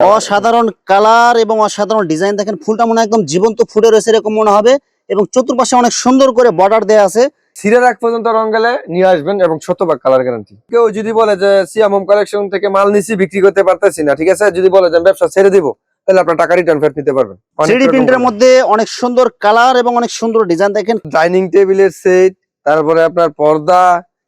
অসাধারণ কালার এবং অসাধারণ ডিজাইন। দেখেন ফুলটা মনে একদম জীবন্ত ফুটে রয়েছে এরকম মনে হবে এবং চতুর্পাশে অনেক সুন্দর করে বর্ডার দেওয়া আছে। সিরের এক পর্যন্ত রং গেলে নিয়ে আসবেন এবং শতভাগ কালার গ্যারান্টি কেউ যদি বলে যে সিয়াম হোম কালেকশন থেকে মাল নিছি বিক্রি করতে পারতেছি না। ঠিক আছে? যদি বলে যে ব্যবসা ছেড়ে দিব তাহলে আপনার টাকা রিটার্ন ফেরত নিতে পারবেন। থ্রিডি প্রিন্টের মধ্যে অনেক সুন্দর কালার এবং অনেক সুন্দর ডিজাইন। দেখেন ডাইনিং টেবিলের সেট তারপরে আপনার পর্দা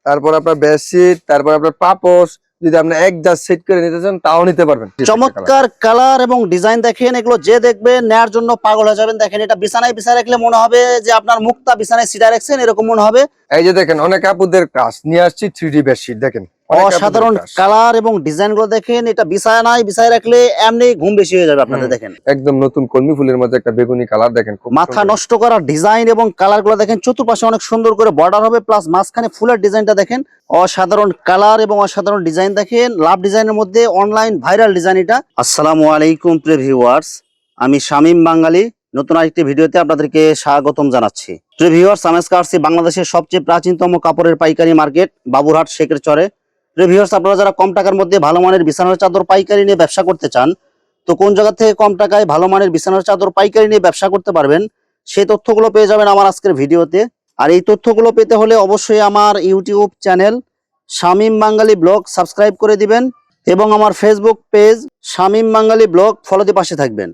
তারপরে আপনার বেডশিট তারপরে আপনার পাপোশ যদি আপনি এক জাজ সেট করে নিতে চান তাও নিতে পারবেন। চমৎকার কালার এবং ডিজাইন দেখেন এগুলো যে দেখবে নেয়ার জন্য পাগল হয়ে যাবেন। দেখেন এটা বিছানায় বিছায় রাখলে মনে হবে যে আপনার মুক্তা বিছানায় সিটা রাখছেন এরকম মনে হবে। এই যে দেখেন অনেক আপুদের কাজ। নিয়ে আসছি থ্রি ডি বেডশিট দেখেন। অসাধারণ কালার এবং ডিজাইনগুলো দেখেন এটা বিছায় নাই বিছায় রাখলে এমনি ঘুম বেশি হয়ে যাবে আপনাদের দেখেন। একদম নতুন কলমি ফুলের মধ্যে একটা বেগুনি কালার দেখেন খুব মাথা নষ্ট করা ডিজাইন এবং কালারগুলো দেখেন চতুর্পাশে অনেক সুন্দর করে বর্ডার হবে প্লাস মাঝখানে ফুলের ডিজাইনটা দেখেন অসাধারণ কালার এবং অসাধারণ ডিজাইন দেখেন লাভ ডিজাইনের মধ্যে অনলাইন ভাইরাল ডিজাইন এটা। আসসালামু আলাইকুম প্রিয় ভিউয়ার্স আমি শামীম বাঙালি নতুন আরেকটি ভিডিওতে আপনাদেরকে স্বাগতম জানাচ্ছি। প্রিয় ভিউয়ার্স কার্সি বাংলাদেশের সবচেয়ে প্রাচীনতম কাপড়ের পাইকারি মার্কেট বাবুরহাট শেখের চরে ভিউয়ার্স আপনারা যারা কম টাকার মধ্যে ভালো মানের বিছানার চাদর পাইকারি নিয়ে ব্যবসা করতে চান, তো কোন জায়গা থেকে কম টাকায় ভালো মানের বিছানার চাদর পাইকারি নিয়ে ব্যবসা করতে পারবেন, সেই তথ্যগুলো পেয়ে যাবেন আমার আজকের ভিডিওতে। আর এই তথ্যগুলো পেতে হলে অবশ্যই আমার YouTube channel Shamim Bangali blog subscribe করে দিবেন এবং আমার Facebook page Shamim Bangali blog ফলোতে পাশে থাকবেন।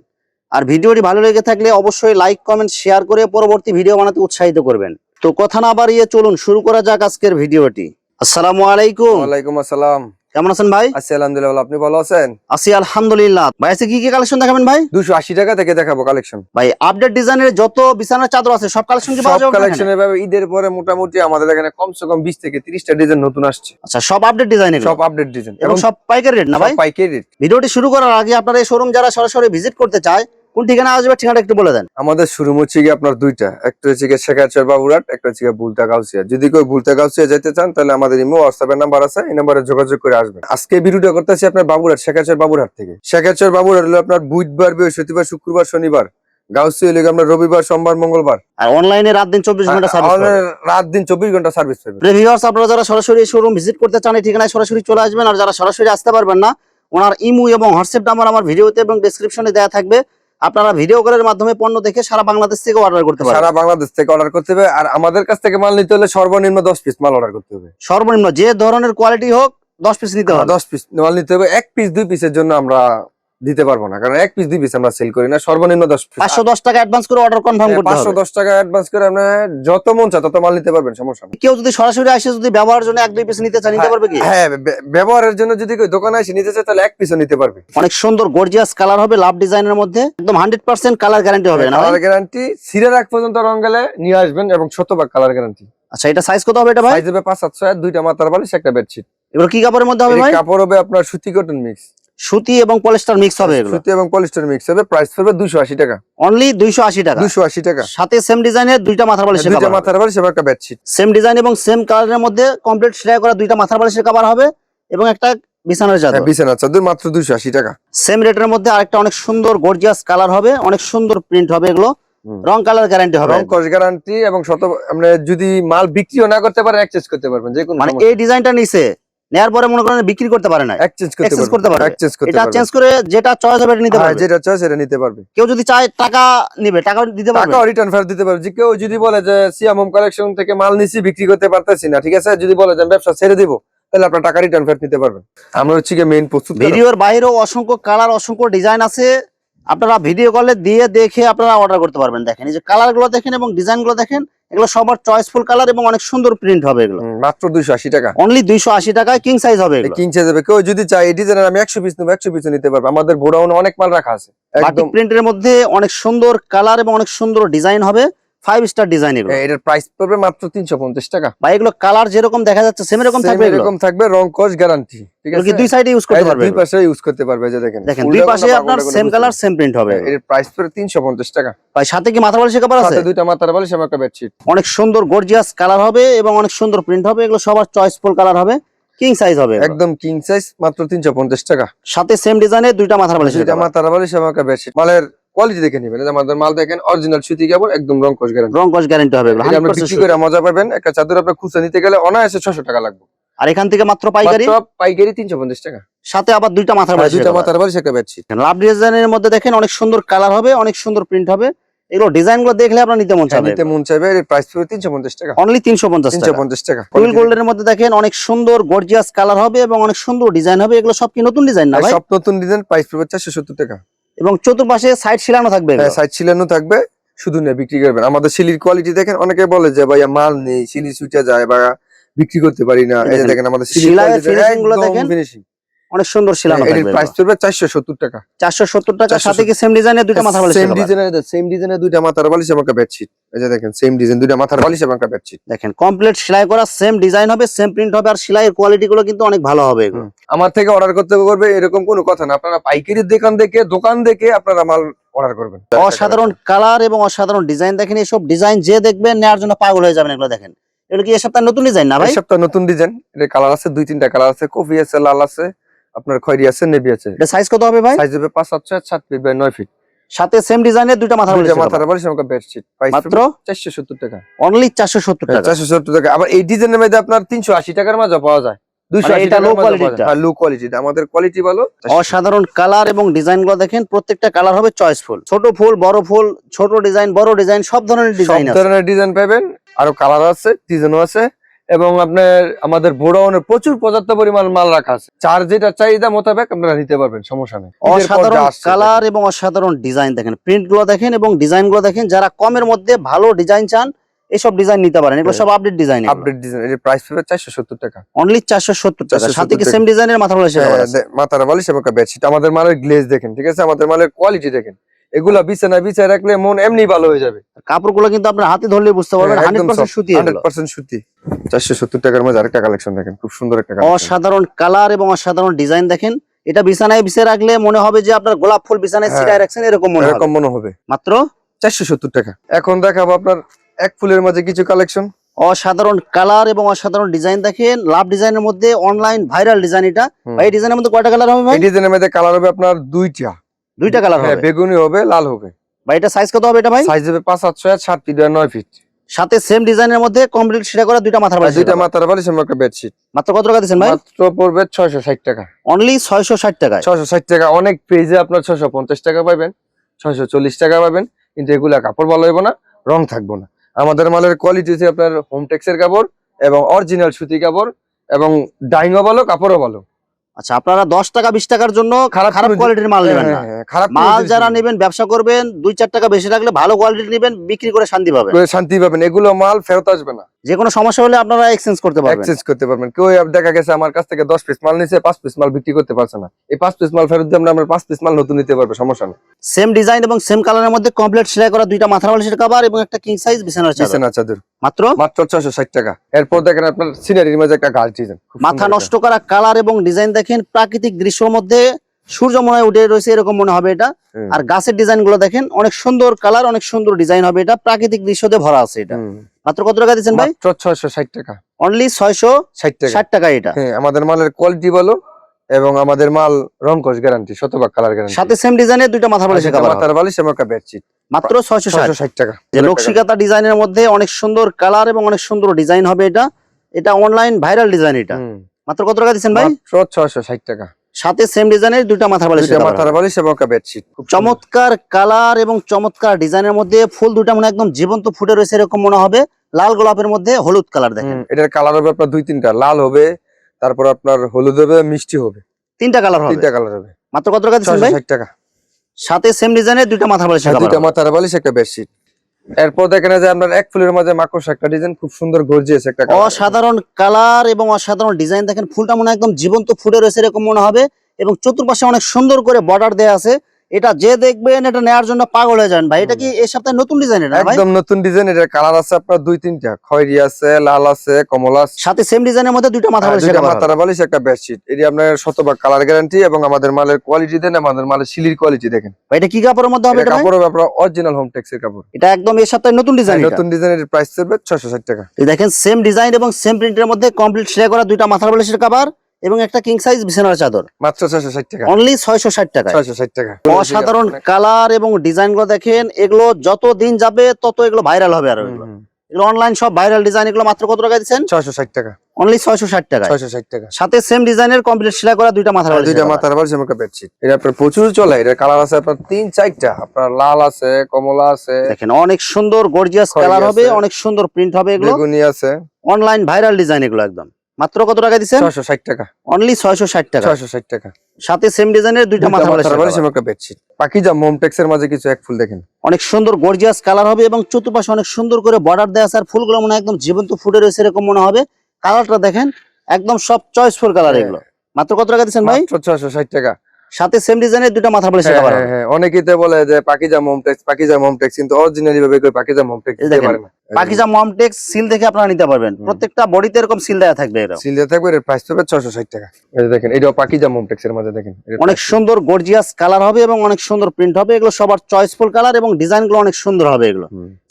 আর ভিডিওটি ভালো লেগে থাকলে অবশ্যই লাইক কমেন্ট শেয়ার করে পরবর্তী ভিডিও বানাতে উৎসাহিত করবেন। তো কথা না বাড়িয়ে চলুন, শুরু করা যাক আজকের ভিডিওটি। আসসালামু আলাইকুম। ওয়ালাইকুম আসসালাম। কেমন আছেন ভাই? আছি আলহামদুলিল্লাহ আপনি ভালো আছেন? আছি আলহামদুলিল্লাহ। ভাই আজকে কি কি কালেকশন দেখাবেন ভাই? দুশো আশি টাকা থেকে দেখাবো কালেকশন ভাই আপডেট ডিজাইনের যত বিছানার চাদর আছে সব কালেকশন কি পাওয়া যাবে আপনার এখানে? কালেকশনের ভাবে ঈদের পরে মোটামুটি আমাদের এখানে কমসে কম বিশ থেকে তিরিশটা ডিজাইন নতুন আসছে। আচ্ছা সব আপডেট ডিজাইন সব আপডেট ডিজাইন এবং সব পাইকারি রেট না ভাই? পাইকারি রেট ভিডিওটি শুরু করার আগে আপনার এই শোরুম যারা সরাসরি ভিজিট করতে চায় কোন ঠিকানা আসবে ঠিকানা একটু বলে দেন। আমাদের শুরু হচ্ছে গিয়ে আপনার দুইটা। একটা হচ্ছে গিয়ে শেখাচর বাবুরাট একটা হচ্ছে গিয়ে বুলতা গাউসিয়া। যদি কেউ বুলতা গাউসিয়া যেতে চান তাহলে আমাদের ইমো হোয়াটসঅ্যাপের নাম্বার আছে এই নাম্বারে যোগাযোগ করে আসবেন। আজকে ভিডিওটা করতেছি আপনার বাবুরাট শেখাচর বাবুরহাট থেকে। শেখাচর বাবুরহাট হলো আপনার বুধবার বৃহস্পতিবার শুক্রবার শনিবার। গাউসিয়া হলে আপনার রবিবার সোমবার মঙ্গলবার। আর অনলাইনে রাত দিন চব্বিশ ঘণ্টা সার্ভিস আমাদের রাত দিন চব্বিশ ঘণ্টা সার্ভিস পাবেন আপনারা যারা সরাসরি শোরুম ভিজিট করতে চান এই ঠিকানায় সরাসরি চলে আসবেন। আর যারা সরাসরি আসতে পারবেন না ওনার ইমু এবং হোয়াটসঅ্যাপ নাম্বার আমার ভিডিওতে এবং ডেসক্রিপশনে দেওয়া থাকবে। আপনারা ভিডিও কলের মাধ্যমে পণ্য দেখে সারা বাংলাদেশ থেকে অর্ডার করতে পারবেন। সারা বাংলাদেশ থেকে অর্ডার করতে হবে আর আমাদের কাছ থেকে মাল নিতে হলে সর্বনিম্ন দশ পিস মাল অর্ডার করতে হবে। সর্বনিম্ন যে ধরনের কোয়ালিটি হোক দশ পিস নিতে হবে। দশ পিস মাল নিতে হবে এক পিস দুই পিসের জন্য আমরা দিতে পারব না। কারণ এক পিস দুই পিস আমরা সেল করি না সর্বনিম্ন দশ পিস পাঁচশো দশ টাকা অ্যাডভান্স করে অর্ডার কনফার্ম করতে পাঁচশো দশ টাকা অ্যাডভান্স করে আপনার যত মন চায় তত মাল নিতে পারবেন সমস্যা নেই। কেউ যদি সরাসরি আসে যদি ব্যবহারের জন্য এক দুই পিস নিতে চান নিতে পারবে কি? হ্যাঁ ব্যবহারের জন্য যদি কেউ দোকানে এসে নিতে চায় তাহলে এক পিসও নিতে পারবে। অনেক সুন্দর গর্জিয়াস কালার হবে লাভ ডিজাইনের মধ্যে। একদম হান্ড্রেড পার্সেন্ট কালার গ্যারান্টি হবে না কালার গ্যারান্টি সিরের এক পর্যন্ত রং গেলে নিয়ে আসবেন এবং শতভাগ কালার গ্যারান্টি আচ্ছা এটা সাইজ কত হবে এটা ভাই? সাইজ হবে পাঁচ সাতশো দুইটা মাথার বালিশ একটা বেডশিট এগুলো কি কাপড়ের মধ্যে হবে ভাই? কাপড় হবে আপনার সুতি কটন মিক্স সুতি এবং পলিস্টার মিক্স হবে এগুলো। সুতি এবং পলিস্টার মিক্স হবে প্রাইস পড়বে দুশো আশি টাকা। অনলি দুইশো আশি টাকা। দুশো আশি টাকা। সাথে সেম ডিজাইনের দুইটা মাথার বালিশের দুইটা মাথার বালিশ এবং একটা বেডশিট সেম ডিজাইন এবং সেম কালারের মধ্যে কমপ্লিট সেলাই করা দুইটা মাথার বালিশের কভার হবে এবং একটা বিছানার চাদর। হ্যাঁ বিছানা চাদর মাত্র দুশো আশি টাকা। সেম রেটের মধ্যে আরেকটা অনেক সুন্দর গর্জিয়াস কালার হবে অনেক সুন্দর প্রিন্ট হবে এগুলো। রং কালার গ্যারান্টি হবে। রং কস গ্যারান্টি এবং শত আপনি যদি মাল বিক্রিও না করতে পারেন এক্সচেঞ্জ করতে পারবেন যে কোনো মানে এই ডিজাইনটা নিছে। নেয়ার পরে মনে করেন বিক্রি করতে পারে না এক্সচেঞ্জ করতে পারবে। এক্সচেঞ্জ করতে এটা চেঞ্জ করে যেটা চয়েস হবে এটা নিতে হ্যাঁ, পারবে। যেটা চায় সেটা নিতে পারবে। কেউ যদি চায় টাকা নিবে টাকা দিতে পারবে? টাকাও রিটার্ন ফেরত দিতে পারবে। যে কেউ যদি বলে যে সিয়াম হোম কালেকশন থেকে মাল নিছি বিক্রি করতে পারতেছি না ঠিক আছে? যদি বলে যে ব্যবসা ছেড়ে দিব তাহলে আপনার টাকা রিটার্ন ফেরত নিতে পারবেন আমরা হচ্ছে মেইন প্রস্তুত ভিডিওর বাইরেও অসংখ্য কালার অসংখ্য ডিজাইন আছে। আপনারা ভিডিও কলে দিয়ে দেখে আপনারা অর্ডার করতে পারবেন। দেখেন এই যে কালারগুলো দেখেন এবং ডিজাইনগুলো দেখেন এগুলো সবার চয়েসফুল কালার এবং অনেক সুন্দর প্রিন্ট হবে এগুলো। মাত্র দুইশো আশি টাকা। অনলি দুইশো আশি টাকায় কিং সাইজ হবে এগুলো। সাইজ হবে কেউ যদি চায় এই ডিজাইনের আমি একশো পিস নেব একশো পিস নিতে পারবে। আমাদের গোডাউনে অনেক মাল রাখা আছে। একদম প্রিন্টের মধ্যে অনেক সুন্দর কালার এবং অনেক সুন্দর ডিজাইন হবে। ফাইভ স্টার ডিজাইন এগুলো এটার প্রাইস পড়বে মাত্র তিনশো পঞ্চাশ টাকা। বা এগুলো কালার যেরকম দেখা যাচ্ছে সেম এরকম থাকবে এরকম থাকবে রং কস গ্যারান্টি ঠিক আছে? দুই সাইডে ইউজ করতে পারবে দুই পাশে ইউজ করতে পারবে যে দেখেন। দেখেন দুই পাশে আপনার সেম কালার সেম প্রিন্ট হবে। এর প্রাইস তিনশো পঞ্চাশ টাকা। ভাই সাথে কি মাথা বালিশের কাপড় আছে? সাথে দুইটা মাথার বালিশ এবং একটা বেডশিট অনেক সুন্দর গর্জিয়াস কালার হবে এবং অনেক সুন্দর প্রিন্ট হবে। এগুলো সবার চয়েসফুল কালার হবে। কিং সাইজ হবে একদম কিং সাইজ মাত্র তিনশো পঞ্চাশ টাকা। সাথে সেম ডিজাইনের দুইটা মাথার বালিশের দুইটা মাথার বালিশ এবং একটা বেডশিট মালের কোয়ালিটি দেখে নেবেন। আমাদের মাল দেখেন অরিজিনাল সুতি কাপড় একদম রং কস গ্যারান্টি রং কস গ্যারান্টি হবে আপনি বিক্রি করে মজা পাবেন। একটা চাদর আপনি খুচরা নিতে গেলে অনায়াসে ছশো টাকা লাগবে। আর এখান থেকে মাত্র পাইকারি? মাত্র পাইকারি তিনশো পঞ্চাশ টাকা। সাথে আবার দুইটা মাথার আর বালিশের দুইটা মাথার বালিশ একটা বেডশিট লাভ ডিজাইনের মধ্যে দেখেন অনেক সুন্দর কালার হবে অনেক সুন্দর প্রিন্ট হবে। এগুলো ডিজাইনগুলো দেখলে আপনার নিতে মন চাবে। নিতে মন চাইবে এর প্রাইস পড়বে তিনশো পঞ্চাশ টাকা। অনলি তিনশো পঞ্চাশ তিনশো টাকা পঞ্চাশ টাকা। ফুল গোল্ডের মধ্যে দেখেন অনেক সুন্দর গর্জিয়াস কালার হবে এবং অনেক সুন্দর ডিজাইন হবে। এগুলো সব কি নতুন ডিজাইন না ভাই? সব নতুন ডিজাইন প্রাইস পড়বে চারশো সত্তর টাকা। এবং চতুর্পাশে সাইড শিলানো থাকবে হ্যাঁ সাইড ছিলানো থাকবে শুধু নিয়ে বিক্রি করবেন। আমাদের শিলির কোয়ালিটি দেখেন অনেকে বলে যে ভাইয়া মাল নেই শিলি ছুটে যায় বা বিক্রি করতে পারি না। এই দেখেন, আমাদের ফিনিশিংগুলো দেখেন। ফিনিশিং অনেক সুন্দর শিলানো এর প্রাইস পড়বে চারশো সত্তর টাকা। চারশো সত্তর টাকা সাথে কি সেম ডিজাইনের দুইটা মাথা বালিশ সেম ডিজাইনের সেম ডিজাইনের দুইটা মাথার বালিশ এবং একটা বেডশিট এই যে দেখেন সেম ডিজাইন দুইটা মাথার বালিশ এবং একটা বেডশিট দেখেন কমপ্লিট সেলাই করা সেম ডিজাইন হবে সেম প্রিন্ট হবে আর সেলাইয়ের কোয়ালিটি গুলো কিন্তু অনেক ভালো হবে আমার থেকে অর্ডার করতে করবে এরকম কোনো কথা না। আপনারা পাইকারি দোকান দেখে দোকান দেখে আপনারা মাল অর্ডার করবেন। অসাধারণ কালার এবং অসাধারণ ডিজাইন দেখেন এইসব ডিজাইন যে দেখবেন নেওয়ার জন্য পাগল হয়ে যাবেন এগুলো দেখেন। এগুলো কি এই সপ্তাহে নতুন ডিজাইন না ভাই? এই সপ্তাহ নতুন ডিজাইন এর কালার আছে দুই তিনটা কালার আছে কফি আছে লাল আছে। আপনার খয়েরি আছে নেভি আছে। এটা সাইজ কত হবে ভাই? সাইজ হবে পাঁচ সাত ছয় সাত ফিট বাই নয় ফিট সাথে সেম ডিজাইনের দুইটা মাথা দুইটা মাথার বালিশ এবং বেডশিট মাত্র? চারশো সত্তর টাকা। অনলি চারশো সত্তর টাকা। চারশো সত্তর টাকা। আবার এই ডিজাইনের মধ্যে আপনার তিনশো আশি টাকার মাঝে পাওয়া যায়। হ্যাঁ লো কোয়ালিটি আমাদের কোয়ালিটি ভালো। অসাধারণ কালার এবং ডিজাইনগুলো দেখেন প্রত্যেকটা কালার হবে চয়েস ফুল ছোট ফুল বড় ফুল ছোট ডিজাইন বড় ডিজাইন সব ধরনের ডিজাইন ধরনের ডিজাইন পাবেন। আরও কালার আছে ডিজাইনও আছে। এবং আপনার আমাদের গোডাউনে প্রচুর পর্যাপ্ত পরিমাণ মাল রাখা আছে। চার যেটা চাহিদা মোতাবেক আপনারা নিতে পারবেন সমস্যা নেই। অসাধারণ কালার এবং অসাধারণ ডিজাইন দেখেন। প্রিন্টগুলো দেখেন এবং ডিজাইনগুলো দেখেন। যারা কমের মধ্যে ভালো ডিজাইন চান এইসব ডিজাইন নিতে পারেন। এগুলো সব আপডেট ডিজাইন আপডেট ডিজাইন এর প্রাইস চারশো সত্তর টাকা। অনলি চারশো সত্তর টাকা। সাথে কি সেম ডিজাইনের মাথা বলে সেটা হ্যাঁ, মাথার বালিশ এবং বেডশিট আমাদের মালের গ্লেজ দেখেন ঠিক আছে? আমাদের মালের কোয়ালিটি দেখেন। এগুলা বিছানা বিছায় রাখলে মন এমনি ভালো হয়ে যাবে। কাপড়গুলো কিন্তু আপনার হাতে ধরলে বুঝতে পারবেন হ্যাঁ, হান্ড্রেড পার্সেন্ট সুতি হান্ড্রেড। পার্সেন্ট সুতি। চারশো সত্তর টাকার মধ্যে আরেকটা কালেকশন দেখেন খুব সুন্দর একটা। অসাধারণ কালার এবং অসাধারণ ডিজাইন দেখেন। এটা বিছানায় বিছিয়ে রাখলে মনে হবে যে আপনার গোলাপ ফুল বিছানায় হ্যাঁ। ছিটায় রাখছেন এরকম মনে হবে। এরকম মনে হবে। মাত্র? চারশো সত্তর টাকা। এখন দেখাবো আপনার এক ফুলের মাঝে কিছু কালেকশন অসাধারণ কালার এবং অসাধারণ ডিজাইন দেখেন। লাভ ডিজাইনের মধ্যে অনলাইন ভাইরাল ডিজাইন এটা। এই ডিজাইনের মধ্যে কয়টা কালার হবে এই ডিজাইনের মধ্যে কালার হবে আপনার দুইটা। দুইটা কালার হ্যাঁ হবে? বেগুনি হবে লাল হবে। ভাই এটা সাইজ কত হবে এটা ভাই? সাইজ হবে পাঁচ সাত ছয় সাত ফিট আর নয় ফিট। সাথে সেম ডিজাইনের মধ্যে কমপ্লিট সেটা করা দুইটা মাথার বালিশ দুইটা মাথার বালিশ একটা বেডশিট মাত্র কত টাকা দিচ্ছেন ভাই? মাত্র পড়বে ছয়শো ষাট টাকা। অনলি ছয়শো ষাট টাকায়? ছয়শো ষাট টাকা। অনেক পেজে আপনার ছয়শো পঞ্চাশ টাকা পাবেন ছয়শো চল্লিশ টাকা পাবেন কিন্তু এগুলা কাপড় ভালো হইব না রং থাকব না। আমাদের মালের কোয়ালিটি হচ্ছে আপনার হোম টেক্সের কাপড় এবং অরিজিনাল সুতি কাপড় এবং ডাইংও ভালো কাপড়ও ভালো। আচ্ছা আপনারা দশ টাকা বিশ টাকার জন্য খারাপ খারাপ কোয়ালিটির মাল নেবেন না। হ্যাঁ, হ্যাঁ, খারাপ মাল যারা। নেবেন ব্যবসা করবেন দুই চার টাকা বেশি রাখলে ভালো কোয়ালিটির নেবেন বিক্রি করে শান্তি পাবেন। শান্তি পাবেন। এগুলো মাল ফেরত আসবে না। যে কোনো সমস্যা হলে আপনারা এক্সচেঞ্জ করতে পারবেন। এক্সচেঞ্জ করতে পারবেন। কেউ দেখা গেছে আমার কাছ থেকে দশ পিস মাল নিছে পাঁচ পিস মাল বিক্রি করতে পারছে না। এই পাঁচ পিস মাল ফেরত দিয়ে আমরা আমরা পাঁচ পিস মাল নতুন নিতে পারবে সমস্যা নেই। সেম ডিজাইন এবং সেম কালারের মধ্যে কমপ্লিট সেলাই করা দুইটা মাথার বালিশের কভার এবং একটা কিং সাইজ বিছানার চাদর। বিছানা চাদর। মাত্র? মাত্র ছশো ষাট টাকা। এরপর দেখেন আপনার সিনারির মাঝে একটা গাছ ডিজাইন মাথা নষ্ট করা কালার এবং ডিজাইন দেখেন প্রাকৃতিক দৃশ্যের মধ্যে সূর্য মনে উঠে রয়েছে এরকম মনে হবে এটা। আর গাছের ডিজাইনগুলো দেখেন অনেক সুন্দর কালার অনেক সুন্দর ডিজাইন হবে এটা। প্রাকৃতিক দৃশ্য দিয়ে ভরা আছে এটা। মাত্র কত টাকা দিচ্ছেন ভাই? ছয়শো ষাট টাকা। অনলি ছয়শো ষাট টাকা। ষাট টাকা এটা। হ্যাঁ আমাদের মালের কোয়ালিটি ভালো এবং আমাদের মাল রং গ্যারান্টি শতভাগ কালার গ্যারান্টি সাথে সেম ডিজাইনের দুইটা মাথা বালিশের কভার মাথার বালিশ এবং একটা বেডশিট মাত্র ছয়শো ষাট। ছয়শো ষাট টাকা। যে নকশিকাতা ডিজাইনের মধ্যে অনেক সুন্দর কালার এবং অনেক সুন্দর ডিজাইন হবে এটা। এটা অনলাইন ভাইরাল ডিজাইন এটা। মাত্র কত টাকা দিচ্ছেন ভাই? মাত্র ছয়শো ষাট টাকা। সাথে সেম ডিজাইনের দুইটা মাথা বালিশের দুইটা মাথার। বালিশ এবং একটা বেডশিট খুব চমৎকার কালার এবং চমৎকার ডিজাইনের মধ্যে ফুল দুটো মনে একদম জীবন্ত ফুটে রয়েছে এরকম মনে হবে। লাল গোলাপের মধ্যে হলুদ কালার দেখেন। এটার কালার হবে আপনার দুই তিনটা। লাল হবে তারপর আপনার হলুদ হবে মিষ্টি হবে। তিনটা কালার হবে? তিনটা কালার হবে। মাত্র কত টাকা দিচ্ছেন ভাই? ষাট টাকা। সাথে সেম ডিজাইনের দুইটা মাথা বালিশের হ্যাঁ, cover দুইটা। মাথার বালিশ একটা বেডশিট এরপর দেখেন যে আপনার এক ফুলের মাঝে মাকড়সা একটা ডিজাইন খুব সুন্দর গর্জিয়াস একটা। অসাধারণ কালার এবং অসাধারণ ডিজাইন দেখেন ফুলটা মনে হয় একদম জীবন্ত ফুটে রয়েছে এরকম মনে হবে। এবং চতুর্পাশে অনেক সুন্দর করে বর্ডার দেয়া আছে। এটা যে দেখবেন এটা নেওয়ার জন্য পাগল হয়ে যাবেন ভাই। এটা কি এই সপ্তাহে নতুন ডিজাইন এটা একদম নতুন ডিজাইন এটার কালার আছে আপনার দুই তিনটা। খয়েরি আছে লাল আছে কমলা আছে। সাথে সেম ডিজাইনের মধ্যে দুইটা মাথা আর বালিশের দুইটা cover বালিশ একটা বেডশিট এটি আপনার শতভাগ কালার গ্যারান্টি এবং আমাদের মালের কোয়ালিটি দেন আমাদের মালের শিলির কোয়ালিটি দেখেন। ভাই এটা কি কাপড়ের মধ্যে হবে এটা এটা কাপড় আপনার অরিজিনাল হোম টেক্সের কাপড়। এটা একদম এই সপ্তাহে নতুন ডিজাইন এটা। নতুন ডিজাইনের প্রাইস ছয়শো ষাট টাকা। এই দেখেন সেম ডিজাইন এবং সেম প্রিন্টের মধ্যে কমপ্লিট সেলাই করা দুইটা মাথা বালিশের কভার এবং একটা কিং সাইজ বিছানার চাদর। মাত্র ছয়শো ষাট টাকা। অনলি ছয়শো ষাট টাকা ছয়শো ষাট টাকা। অসাধারণ কালার এবং ডিজাইনগুলো দেখেন এগুলো যত দিন যাবে তত এগুলো ভাইরাল হবে আর। এগুলো। অনলাইন সব ভাইরাল ডিজাইন এগুলো মাত্র কত টাকা দিচ্ছেন? ছয়শো ষাট টাকা। অনলি ছয়শো ষাট টাকা ছয়শো ষাট টাকা। সাথে সেম ডিজাইনের কমপ্লিট সেলাই করা দুইটা মাথার বালিশের দুইটা cover। মাথার বালিশ এবং বেডশিট এটা আপনার প্রচুর চলে এটা কালার আছে আপনার তিন চারটা। আপনার লাল আছে কমলা আছে। দেখেন অনেক সুন্দর গর্জিয়াস কালার হবে অনেক সুন্দর প্রিন্ট হবে এগুলো। বেগুনি আছে। অনলাইন ভাইরাল ডিজাইন এগুলো একদম। মাত্র কত টাকা দিচ্ছেন? ছয়শো ষাট টাকা। অনলি ছয়শো ষাট টাকা। ছয়শো ষাট টাকা। সাথে সেম ডিজাইনের দুইটা মাথার বালিশ বালিশ এবং একটা বেডশিট পাকিজা মোমটেক্স এর মাঝে কিছু এক ফুল দেখেন। অনেক সুন্দর গর্জিয়াস কালার হবে এবং চতুর্পাশে অনেক সুন্দর করে বর্ডার দেওয়া আছে আর ফুলগুলো মনে একদম জীবন্ত ফুটে রয়েছে এরকম মনে হবে। কালারটা দেখেন একদম সব চয়েসফুল কালার হ্যাঁ। এগুলো। মাত্র কত টাকা দিচ্ছেন ভাই? মাত্র ছয়শো ষাট টাকা। সাথে সেম ডিজাইনের দুইটা মাথার বালিশের হ্যাঁ। অনেকেই তো বলে যে পাকিজা মোমটেক্স পাকিজা মোমটেক্স কিন্তু অরিজিনালি ভাবে কেউ পাকিজা মোমটেক্স দিতে পারে না। পাকিজা মমটেক্স সিল দেখে আপনারা নিতে পারবেন। প্রত্যেকটা বডিতে এরকম সিল দেওয়া থাকবে এরকম। সিল দিয়ে থাকবে এর প্রাইস ছয়শো ষাট টাকা। এই দেখেন এটাও পাকিজা মোমটেক্স এর মাঝে দেখেন অনেক সুন্দর গর্জিয়াস কালার হবে এবং অনেক সুন্দর প্রিন্ট হবে। এগুলো সবার চয়েসফুল কালার এবং ডিজাইনগুলো অনেক সুন্দর হবে এগুলো।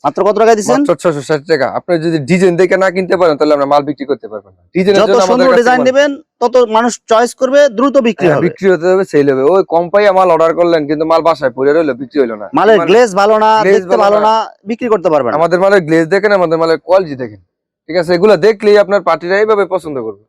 মাত্র কত টাকা ছয়শো ষাট টাকা। আপনি যদি ডিজাইন দেখে না কিনতে পারেন তাহলে আমরা মাল বিক্রি করতে পারবেন না। ডিজাইনের জন্য আমাদের সুন্দর ডিজাইন নেবেন তত মানুষ চয়েস করবে দ্রুত বিক্রি হ্যাঁ, হবে। বিক্রি হতে হবে সেল হবে। ওই কম পাইয়া মাল অর্ডার করলেন কিন্তু মাল বাসায় পড়ে রইল বিক্রি হলো না। মালের মানে গ্লেজ ভালো না দেখতে ভালো। না। বিক্রি করতে পারবেন আমাদের মালের গ্লেজ দেখেন আমাদের মালের কোয়ালিটি দেখেন। ঠিক আছে? এগুলো দেখলেই আপনার পার্টিরা এইভাবে পছন্দ করবে।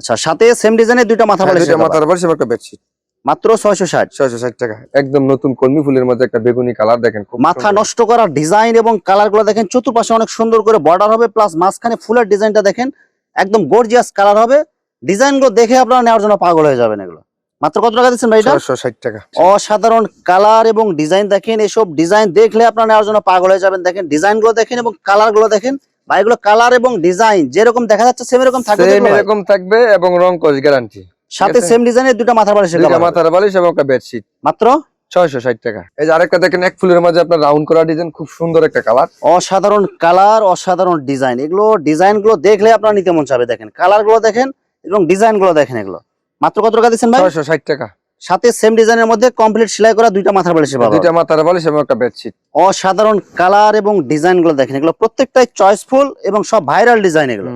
আচ্ছা সাথে সেম ডিজাইনের দুইটা মাথা বালিশ দুইটা মাথার বালিশ একটা বেডশিট মাত্র ছয়শো ষাট। ছয়শো ষাট টাকা। একদম নতুন কলমি ফুলের মধ্যে একটা বেগুনি কালার দেখেন খুব মাথা নষ্ট করার ডিজাইন এবং কালারগুলো দেখেন চতুর্পাশে অনেক সুন্দর করে বর্ডার হবে প্লাস মাঝখানে ফুলের ডিজাইনটা দেখেন একদম গর্জিয়াস কালার হবে। ডিজাইনগুলো দেখে আপনারা নেওয়ার জন্য পাগল হয়ে যাবেন এগুলো। মাত্র কত টাকা দিচ্ছেন ভাই এটা ছয়শো ষাট টাকা। অসাধারণ কালার এবং ডিজাইন দেখেন এসব ডিজাইন দেখলে আপনারা নেওয়ার জন্য পাগল হয়ে যাবেন। দেখেন ডিজাইনগুলো দেখেন এবং কালারগুলো দেখেন। ভাই এগুলো কালার এবং ডিজাইন যেরকম দেখা যাচ্ছে সেম এরকম থাকবে সেম এরকম থাকবে এবং রং কস গ্যারান্টি সাথে সেম ডিজাইনের দুটো মাথার cover হবে। মাথার বালিশ এবং একটা বেডশিট মাত্র? ছয়শো ষাট টাকা। এই যে আরেকটা দেখেন এক ফুলের মাঝে আপনার রাউন্ড করা ডিজাইন খুব সুন্দর একটা কালার অসাধারণ কালার অসাধারণ ডিজাইন এগুলো ডিজাইনগুলো দেখলে আপনার নিতে মন চাবে দেখেন। কালারগুলো দেখেন এবং ডিজাইনগুলো দেখেন এগুলো। মাত্র কত টাকা দিচ্ছেন ভাই? ছয়শো ষাট টাকা। সাথে সেম ডিজাইনের মধ্যে কমপ্লিট সেলাই করা দুইটা মাথার বালিশের পাবে দুইটা মাথার বালিশ এবং একটা বেডশিট অসাধারণ কালার এবং ডিজাইনগুলো দেখেন এগুলো প্রত্যেকটাই চয়েসফুল এবং সব ভাইরাল ডিজাইন এগুলো।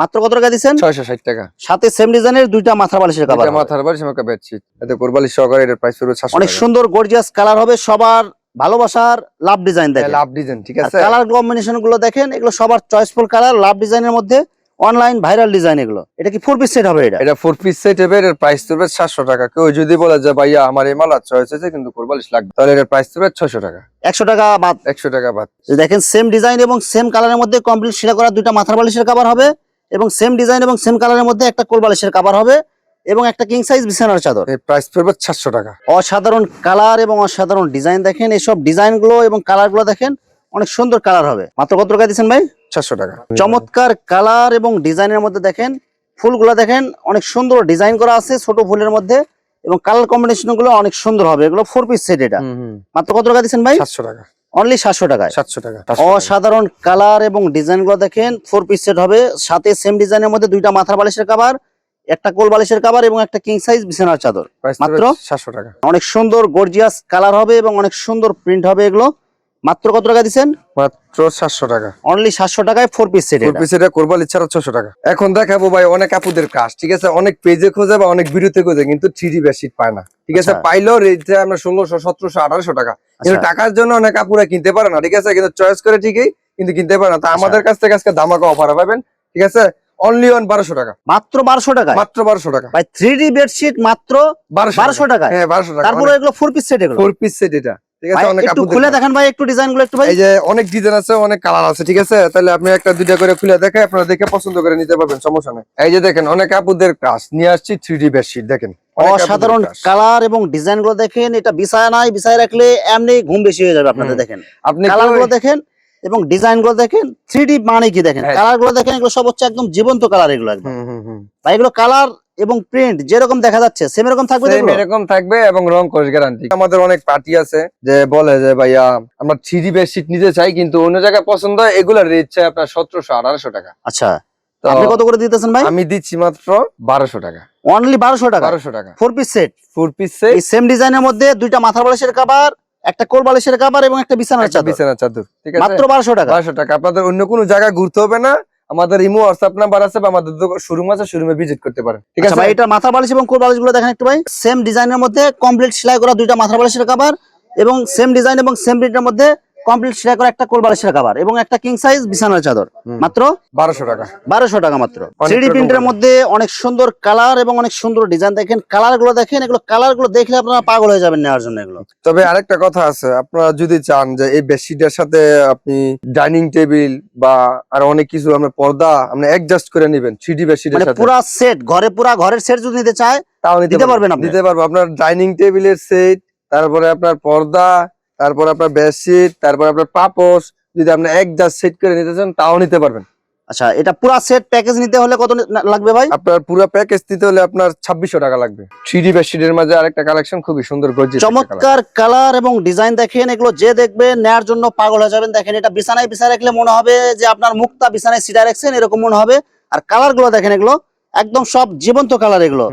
মাত্র কত টাকা দিচ্ছেন? ছয়শো ষাট টাকা। সাথে সেম ডিজাইনের দুইটা মাথার বালিশের দুইটা মাথার বালিশ এবং একটা বেডশিট এতে কোরবালিশ সহকারে এটার প্রাইস পড়বে সাতশো অনেক সুন্দর গর্জিয়াস কালার হবে সবার ভালোবাসার লাভ ডিজাইন দেখেন। লাভ ডিজাইন ঠিক আছে? কালার কম্বিনেশনগুলো দেখেন এগুলো সবার চয়েসফুল কালার লাভ ডিজাইনের মধ্যে অনলাইন ভাইরাল ডিজাইন এগুলো। এটা কি ফোর পিস সেট হবে এটা? এটা ফোর পিস সেট হবে এর প্রাইস পড়বে সাতশো টাকা। কেউ যদি বলে যে ভাইয়া আমার এই মালা চয়েস হয়েছে কিন্তু কোরবালিশ লাগবে তাহলে এর প্রাইস পড়বে ছয়শো টাকা। একশো টাকা বাদ। একশো টাকা বাদ। দেখেন সেম ডিজাইন এবং সেম কালারের মধ্যে কমপ্লিট সেরা করা দুইটা মাথার বালিশের কাভার হবে এবং সেম ডিজাইন এবং সেম কালারের মধ্যে একটা কোল বালিশের কাভার হবে এবং একটা কিং সাইজ বিছানার চাদর। এর প্রাইস পড়বে সাতশো টাকা। অসাধারণ কালার এবং অসাধারণ ডিজাইন দেখেন এসব ডিজাইনগুলো এবং কালারগুলো দেখেন অনেক সুন্দর কালার হবে। মাত্র কত টাকা দিচ্ছেন ভাই? সাতশো টাকা। চমৎকার কালার এবং ডিজাইনের মধ্যে দেখেন ফুলগুলো দেখেন অনেক সুন্দর ডিজাইন করা আছে ছোট ফুলের মধ্যে এবং কালার কম্বিনেশনগুলো অনেক সুন্দর হবে। এগুলো ফোর পিস সেট এটা। মাত্র কত টাকা দিচ্ছেন ভাই? সাতশো টাকা। অনলি সাতশো টাকায়। সাতশো টাকা অসাধারণ কালার এবং ডিজাইনগুলো দেখেন ফোর পিস সেট হবে। সাথে সেম ডিজাইনের মধ্যে দুইটা মাথার বালিশের কাবার একটা কোল বালিশের কাবার এবং একটা কিং সাইজ বিছানার চাদর? মাত্র সাতশো টাকা। অনেক সুন্দর গর্জিয়াস কালার হবে এবং অনেক সুন্দর প্রিন্ট হবে এগুলো। মাত্র কত টাকা দিচ্ছেন? মাত্র সাতশো টাকা। অনলি সাতশো টাকায় four piece set full piece ছাড়া ছশো টাকা। এখন দেখাবো ভাই অনেক আপুদের কাজ ঠিক আছে? অনেক পেজে খোঁজে বা অনেক ভিডিওতে খোঁজে কিন্তু থ্রি বেডশিট পায় না। ঠিক আছে? আচ্ছা। পাইলেও রেটটা আমরা ষোলোশো সতেরোশো আঠারোশো টাকা। কিন্তু আচ্ছা। টাকার জন্য অনেক আপুরা কিনতে পারে না ঠিক আছে? কিন্তু চয়েস করে ঠিকই কিন্তু কিনতে পারে না। তা আচ্ছা। আমাদের কাছ থেকে আজকে দামাকা অফার পাবেন ঠিক আছে? অনলি অন বারোশো টাকা। মাত্র বারোশো টাকায়? মাত্র বারোশো টাকা। ভাই থ্রি ডি বেডশিট মাত্র বারোশো টাকায়? হ্যাঁ বারোশো টাকা। তারপরে এগুলো ফোর পিস সেট এগুলো? ফোর পিস সেট এটা। ঠিক আছে অনেক একটু খুলে। দেখান ভাই একটু একটু ভাই। এই যে অনেক ডিজাইন আছে অনেক কালার আছে ঠিক আছে? তাহলে আপনি একটা দুইটা করে খুলে দেখে আপনারা দেখে পছন্দ করে নিতে পারবেন সমস্যা নেই। এই যে দেখেন অনেক আপুদের কাজ নিয়ে আসছি থ্রি ডি বেডশিট দেখেন। অসাধারণ কালার এবং ডিজাইনগুলো দেখেন এটা বিছায় নাই বিছায় রাখলে এমনি ঘুম বেশি হয়ে যাবে আপনাদের দেখেন। আপনি কালারগুলো দেখেন এবং ডিজাইনগুলো দেখেন থ্রি ডি মানে কি দেখেন? হ্যাঁ। কালারগুলো দেখেন এগুলো সব হচ্ছে একদম জীবন্ত কালার এগুলো একদম। ভাই এগুলো কালার এবং প্রিন্ট যেরকম দেখা যাচ্ছে সেম এরকম থাকবে এরকম থাকবে এবং রং কোর্স গ্যারান্টি আমাদের অনেক পার্টি আছে যে বলে যে ভাইয়া আমরা থ্রি বেডশিট নিতে চাই কিন্তু অন্য জায়গায় পছন্দ এগুলোর রেট চাই আপনার সতেরোশো আঠারোশো টাকা। আচ্ছা। আপনি কত করে দিতেছেন ভাই? আমি দিচ্ছি মাত্র বারোশো টাকা। অনলি বারোশো টাকা? বারোশো টাকা। Four piece set four piece এই সেম ডিজাইনের মধ্যে দুইটা মাথা বালিশের কাবার একটা কোল বালিশের কাবার এবং একটা বিছানার চাদর। বিছানা চাদর ঠিক আছে? মাত্র বারোশো টাকা। বারোশো টাকা। আপনাদের অন্য কোনো জায়গায় ঘুরতে হবে না। আমাদের ইমো হোয়াটসঅ্যাপ নাম্বার আছে বা আমাদের শোরুম আছে শোরুমে ভিজিট করতে পারেন। ঠিক আচ্ছা আছে? ভাই এটা মাথা বালিশ এবং কোল বালিশগুলো দেখেন একটু ভাই। সেম ডিজাইনের মধ্যে কমপ্লিট সেলাই করা দুইটা মাথা বালিশের কাবার এবং সেম ডিজাইন এবং সেম প্রিন্টের মধ্যে কমপ্লিট সেলাই করা একটা কোল বালিশের কাবার এবং একটা কিং সাইজ বিছানার চাদর। মাত্র? বারোশো টাকা। বারোশো টাকা মাত্র। অনেক থ্রি রকম প্রিন্টের মধ্যে অনেক সুন্দর কালার এবং অনেক সুন্দর ডিজাইন দেখেন। কালারগুলো দেখেন এগুলো কালারগুলো দেখলে আপনারা পাগল হয়ে যাবেন নেওয়ার জন্য এগুলো। তবে আরেকটা কথা আছে আপনারা যদি চান যে এই বেডশিটের সাথে আপনি ডাইনিং টেবিল বা আর অনেক কিছু আপনার পর্দা আপনি অ্যাডজাস্ট করে নেবেন থ্রি ডি বেডশিটের মানে সাথে। পুরা সেট ঘরে পুরা ঘরের সেট যদি নিতে চায় তাও দিতে নিতে পারবেন। পারবেন আপনি? দিতে পারব। আপনার ডাইনিং টেবিলের সেট তারপরে আপনার পর্দা তারপরে আপনার বেডশিট তারপরে আপনার পাপোশ যদি আপনি অ্যাডজাস্ট সেট করে নিতে চান তাও নিতে পারবেন। আচ্ছা এটা পুরা সেট প্যাকেজ নিতে হলে কত লাগবে ভাই? আপনার পুরো প্যাকেজ দিতে হলে আপনার ছাব্বিশশো টাকা লাগবে। থ্রি ডি বেডশিটের মাঝে আরেকটা কালেকশন খুবই সুন্দর গর্জিয়াস চমৎকার কালার এবং ডিজাইন দেখেন এগুলো যে দেখবে নেয়ার জন্য পাগল হয়ে যাবেন। দেখেন এটা বিছানায় বিছায় রাখলে মনে হবে যে আপনার মুক্তা বিছানায় সিটা রাখছেন এরকম মনে হবে। আর কালারগুলো দেখেন এগুলো। একদম সব জীবন্ত কালার এগুলো।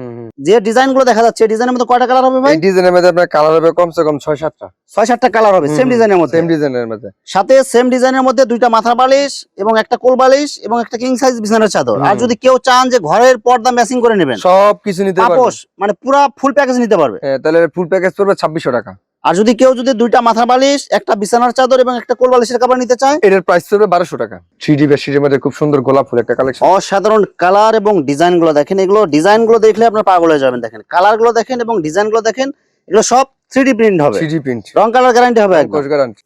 যে ডিজাইনগুলো দেখা যাচ্ছে ডিজাইনের মধ্যে কয়টা কালার হবে ভাই? ডিজাইনের মধ্যে আপনার কালার হবে কমসে কম ছয় সাতটা। ছয় সাতটা কালার হবে সেম ডিজাইনের মধ্যে। সেম ডিজাইনের মধ্যে। সাথে সেম ডিজাইনের মধ্যে দুইটা মাথার বালিশ এবং একটা কোল বালিশ এবং একটা কিং সাইজ বিছানার চাদর। আর যদি কেউ চান যে ঘরের পর্দা ম্যাচিং করে নেবেন সব কিছু নিতে আপোষ মানে পুরা ফুল প্যাকেজ নিতে পারবে। হ্যাঁ, তাহলে ফুল প্যাকেজ পড়বে ছাব্বিশশো টাকা। আর যদি কেউ যদি দুইটা মাথার বালিশ একটা বিছানার চাদর এবং একটা কোল বালিশের কাপড় নিতে চায়? এটার প্রাইস পড়বে বারোশো টাকা। থ্রি ডি বেডশিটের মধ্যে খুব সুন্দর গোলাপ ফুল একটা কালেকশন অসাধারণ কালার এবং ডিজাইনগুলো দেখেন। এগুলো ডিজাইনগুলো দেখলে আপনার পাগল হয়ে যাবেন। দেখেন কালারগুলো দেখেন এবং ডিজাইনগুলো দেখেন এগুলো সব থ্রি প্রিন্ট হবে। থ্রি প্রিন্ট রং কালার গ্যারান্টি হবে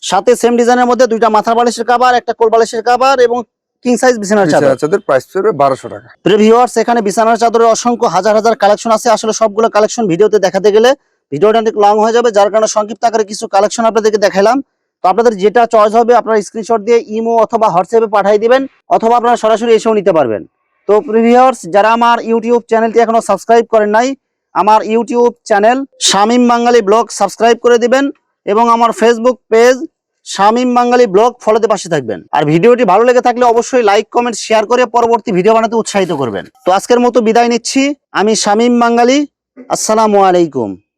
সাথে সেম ডিজাইনের মধ্যে দুইটা মাথার বালিশের কাবার একটা কোল বালিশের কাবার এবং কিং সাইজ বিছানার চাদর। চাদর প্রাইস পড়বে বারোশো টাকা। প্রিয় ভিউয়ার্স এখানে বিছানার চাদরের অসংখ্য হাজার হাজার কালেকশন আছে। আসলে সবগুলো কালেকশন ভিডিওতে দেখাতে গেলে ভিডিওটা অনেক লং হয়ে যাবে, যার কারণে সংক্ষিপ্ত আকারে কিছু কালেকশন আপনাদেরকে দেখালাম তো আপনাদের যেটা চয়েস হবে, আপনারা স্ক্রিনশট দিয়ে ইমো অথবা হোয়াটসঅ্যাপে পাঠিয়ে দিবেন, অথবা আপনারা সরাসরি এসেও নিতে পারবেন। তো ভিউয়ার্স যারা আমার ইউটিউব চ্যানেলটি এখনও সাবস্ক্রাইব করেন নাই, আমার YouTube channel Shamim Bangali blog subscribe করে দিবেন এবং আমার Facebook page Shamim Bangali blog ফলোতে পাশে থাকবেন। আর ভিডিওটি ভালো লেগে থাকলে অবশ্যই লাইক কমেন্ট শেয়ার করে পরবর্তী ভিডিও বানাতে উৎসাহিত করবেন। তো আজকের মতো বিদায় নিচ্ছি, আমি শামিম বাঙালি, আসসালামু আলাইকুম।